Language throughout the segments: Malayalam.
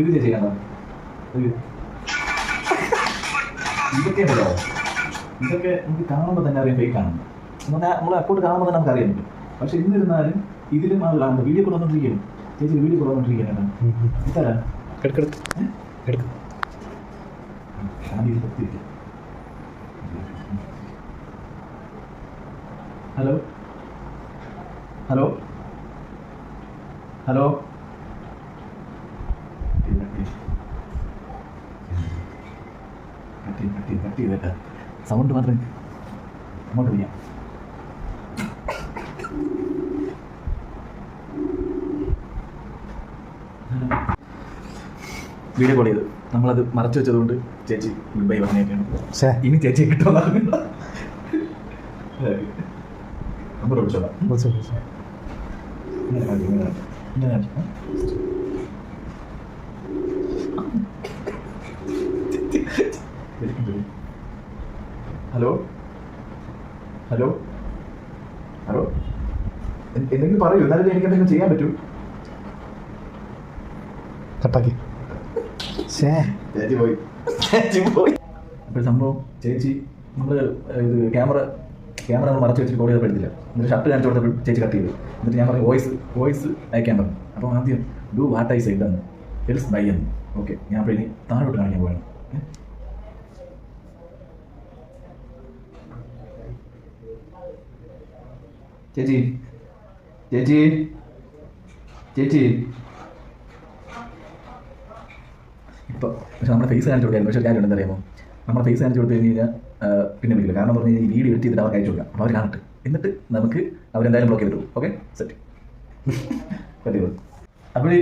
ഇത് ചേച്ചി കണ്ടോ ഇത്. ഇതൊക്കെ ഉണ്ടല്ലോ ഇതൊക്കെ നമുക്ക് കാണുമ്പോൾ തന്നെ അറിയാം ഫേക്കാണ് എന്നാൽ നമ്മൾ അക്കൗണ്ട് കാണുമ്പോൾ തന്നെ നമുക്ക് അറിയാൻ പറ്റും. പക്ഷെ എന്നിരുന്നാലും ഇതിലും കാണുന്നത് വീഡിയോ കോൾ ചേച്ചി video call hello? Hello? Hello? കട്ടി കട്ടി കട്ടി ചെയ്തേട്ടാ സൗണ്ട് മാത്രം അങ്ങോട്ട് വിളിക്കാം വീഡിയോ കോൾ ചെയ്ത്. നമ്മളത് മറച്ചു വെച്ചതുകൊണ്ട് ചേച്ചി ഗുഡ് ബൈ പറഞ്ഞേക്കാണ് ഇനി ചേച്ചി കിട്ടുമെന്ന് നമ്പർ വിളിച്ചോളാം. വിളിച്ചു വിളിച്ചു. ഇങ്ങനെ കാണിച്ചു, ഇങ്ങനെ കാണിച്ചു. ഇങ്ങനെ കാണിച്ചു. ഹലോ ഹലോ ഹലോ എന്തെങ്കിലും പറയൂ എന്നാലും എനിക്ക് എന്തെങ്കിലും ചെയ്യാൻ പറ്റൂ. കട്ടാക്കി. ചേച്ചി പോയി ചേച്ചി പോയി അപ്പോൾ സംഭവം ചേച്ചി നമ്മൾ ഇത് ക്യാമറ ക്യാമറ നമ്മൾ മറച്ചു വെച്ചിട്ട് കോൾ ചെയ്തപ്പോൾ പഠിച്ചില്ല എന്നിട്ട് ഷർട്ട് കാണിച്ചു കൊടുത്തപ്പോൾ ചേച്ചി കട്ട് ചെയ്തു. എന്നിട്ട് ഞാൻ പറഞ്ഞു വോയിസ് വോയിസ് അയക്കാൻ പറഞ്ഞു. അപ്പോൾ ആദ്യം ഡു വാട്ട് ഐ സൈഡ് എന്ന്. എൽസ് ബൈ എന്ന്. ഓക്കെ ഞാൻ അപ്പോൾ ഇനി താഴോട്ട് കാണിക്കാൻ പോകണം ചേച്ചി. ചേച്ചി. ചേച്ചി. ഇപ്പോൾ പക്ഷെ നമ്മുടെ ഫേസ് കാണിച്ചു കൊടുക്കാൻ പക്ഷേ കാര്യം എന്താ നമ്മുടെ ഫേസ് കാണിച്ചു കൊടുത്തു കഴിഞ്ഞ് കഴിഞ്ഞാൽ പിന്നെ വിളിക്കില്ല. കാരണം പറഞ്ഞു കഴിഞ്ഞാൽ ഈ വീഡിയോ എടുത്ത് ചെയ്തിട്ട് അവർക്ക് അയച്ചു കൊടുക്കാം. അപ്പോൾ അവർ കാണട്ടെ. എന്നിട്ട് നമുക്ക് അവരെന്തായാലും ബ്ലോക്ക് ചെയ്തിട്ടു ഓക്കെ സെറ്റ് പറ്റിയത് അപ്പോൾ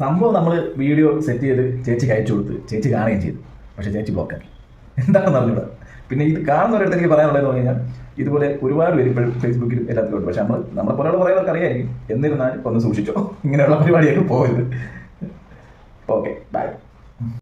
സംഭവം നമ്മൾ വീഡിയോ സെറ്റ് ചെയ്ത് ചേച്ചിക്ക് അയച്ചു കൊടുത്ത് ചേച്ചി കാണുകയും ചെയ്തു. പക്ഷേ ചേച്ചി ബ്ലോക്കാക്കി എന്താണെന്ന് അറിഞ്ഞത് പിന്നെ ഇത് കാണുന്നവരടുത്ത് എനിക്ക് പറയാനുള്ളതെന്ന് പറഞ്ഞു കഴിഞ്ഞാൽ ഇതുപോലെ ഒരുപാട് പേര് ഇപ്പോഴും ഫേസ്ബുക്കിൽ എല്ലാത്തിലും ഉണ്ട് പക്ഷെ നമ്മൾ നമ്മളെ പോലെയുള്ള കുറേ പേർക്ക് അറിയായിരിക്കും. എന്നിരുന്നാലും ഒന്ന് സൂക്ഷിച്ചോ. ഇങ്ങനെയുള്ള പരിപാടിയൊക്കെ പോകരുത്. Okay bye